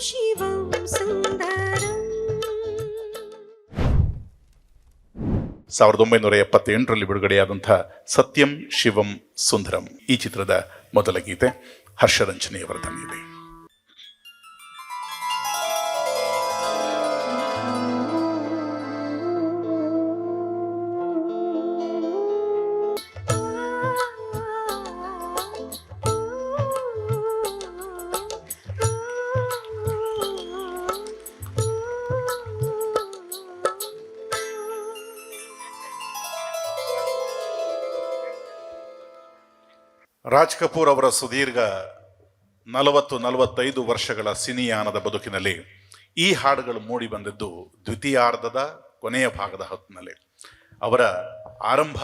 ಶಿವಂ ಸಾವಿರದ ಒಂಬೈನೂರ ಎಪ್ಪತ್ತೆಂಟರಲ್ಲಿ ಬಿಡುಗಡೆಯಾದಂಥ ಸತ್ಯಂ ಶಿವಂ ಸುಂದರಂ ಈ ಚಿತ್ರದ ಮೊದಲ ಗೀತೆ ಹರ್ಷರಂಜನೆಯವರ ಧ್ವನಿಯಲ್ಲಿ ರಾಜ್ ಕಪೂರ್ ಅವರ ಸುದೀರ್ಘ ನಲವತ್ತು, ನಲವತ್ತೈದು ವರ್ಷಗಳ ಸಿನಿಯಾನದ ಬದುಕಿನಲ್ಲಿ ಈ ಹಾಡುಗಳು ಮೂಡಿ ಬಂದದ್ದು ದ್ವಿತೀಯಾರ್ಧದ ಕೊನೆಯ ಭಾಗದ ಹೊತ್ತಿನಲ್ಲಿ. ಅವರ ಆರಂಭ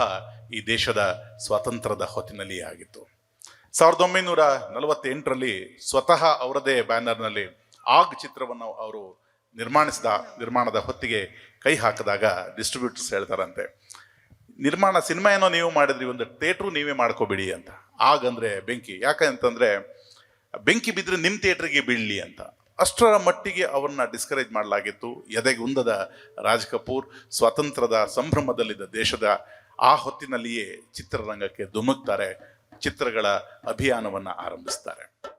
ಈ ದೇಶದ ಸ್ವಾತಂತ್ರ್ಯದ ಹೊತ್ತಿನಲ್ಲಿ ಆಗಿತ್ತು. ಸಾವಿರದ ಒಂಬೈನೂರ ನಲವತ್ತೆಂಟರಲ್ಲಿ ಸ್ವತಃ ಅವರದೇ ಬ್ಯಾನರ್ನಲ್ಲಿ ಆಗ್ ಚಿತ್ರವನ್ನು ಅವರು ನಿರ್ಮಾಣಿಸಿದ, ನಿರ್ಮಾಣದ ಹೊತ್ತಿಗೆ ಕೈ ಹಾಕಿದಾಗ ಡಿಸ್ಟ್ರಿಬ್ಯೂಟರ್ಸ್ ಹೇಳ್ತಾರಂತೆ, ನಿರ್ಮಾಣ ಸಿನಿಮಾ ಏನೋ ನೀವು ಮಾಡಿದ್ರಿ, ಒಂದು ಥಿಯೇಟ್ರು ನೀವೇ ಮಾಡ್ಕೋಬಿಡಿ ಅಂತ. ಆಗಂದ್ರೆ ಬೆಂಕಿ. ಯಾಕಂತಂದ್ರೆ ಬೆಂಕಿ ಬಿದ್ದರೆ ನಿಮ್ಮ ಥಿಯೇಟ್ರಿಗೆ ಬೀಳಲಿ ಅಂತ. ಅಷ್ಟರ ಮಟ್ಟಿಗೆ ಅವ್ರನ್ನ ಡಿಸ್ಕರೇಜ್ ಮಾಡಲಾಗಿತ್ತು. ಎದೆಗುಂದದ ರಾಜ್ ಕಪೂರ್ ಸ್ವಾತಂತ್ರ್ಯದ ಸಂಭ್ರಮದಲ್ಲಿದ್ದ ದೇಶದ ಆ ಹೊತ್ತಿನಲ್ಲಿಯೇ ಚಿತ್ರರಂಗಕ್ಕೆ ಧುಮುಕ್ತಾರೆ, ಚಿತ್ರಗಳ ಅಭಿಯಾನವನ್ನು ಆರಂಭಿಸ್ತಾರೆ.